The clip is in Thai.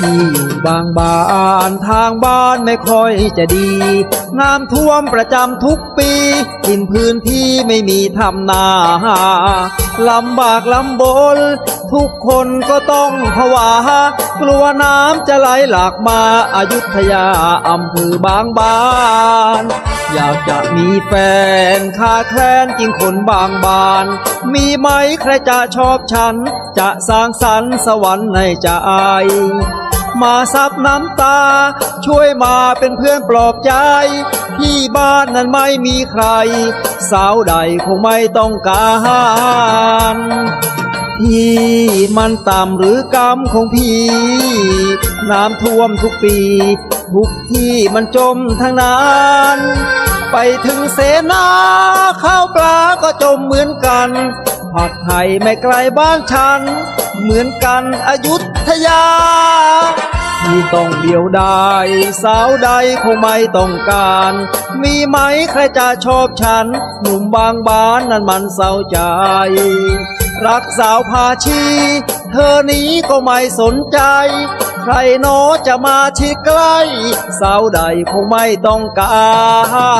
ที่อยู่บางบานทางบ้านไม่ค่อยจะดี น้ำท่วมประจำทุกปีกินพื้นที่ไม่มีทำนาลำบากลำบน ทุกคนก็ต้องผวากลัวน้ำจะไหลหลากมาอายุทยาอำเภอบางบาน อยากจะมีแฟนคาแคลนจริงคนบางบาน มีไหมใครจะชอบฉัน จะสร้างสรรค์สวรรค์ในใจ มาซับน้ำตา ช่วยมาเป็นเพื่อนปลอบใจ ที่บ้านนั้นไม่มีใคร สาวใดคงไม่ต้องการที่มันต่ำหรือกรรมของพี่ น้ำท่วมทุกปี ทุกที่มันจมทางนั้นไปถึงเสนาข้าวปลาก็จมเหมือนกัน ผัดไทยไม่ไกลบ้านฉัน เหมือนกันอยุธยา ที่ต้องเดียวดายสาวใดคงไม่ต้องการ มีไหมใครจะชอบฉัน หนุ่มบางบ้านนั้นมันเศร้าใจ รักสาวพาชี เธอนี้ก็ไม่สนใจ ใครโนอจะมาชิดใกล้ สาวใดคงไม่ต้องการ